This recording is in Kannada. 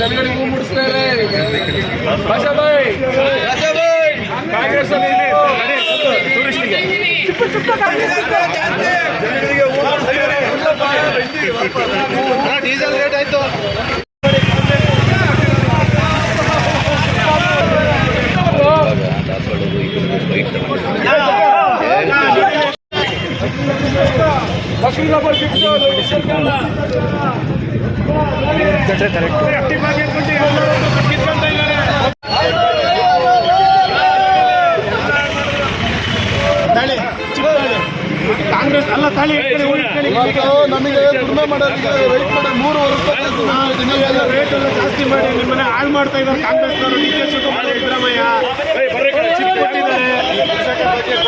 ಜನಗಳಿಗೂ ಮೂಡಿಸ್ತಾರೆ ಭಾಷಾಭಾಯ್ ಕಾಂಗ್ರೆಸ್ ಡೀಸೆಲ್ ರೇಟ್ ಆಯ್ತು. ಲಕ್ಷ್ಮೀ ಕಾಂಗ್ರೆಸ್ ಅಲ್ಲ ತಾಳಿ ನಮಗೆ ದುಡಿಮೆ ಮಾಡೋದಕ್ಕೆ ರೇಟ್ ಮೂರು ವರ್ಷ ರೇಟ್ ಎಲ್ಲ ಜಾಸ್ತಿ ಮಾಡಿ ನಿಮ್ಮನ್ನ ಹಾಳು ಮಾಡ್ತಾ ಇದ್ದಾರೆ ಕಾಂಗ್ರೆಸ್ನವರು. D K Siddaramaiah. ಚಿಕ್ಕ ಕೊಟ್ಟಿದ್ದಾರೆ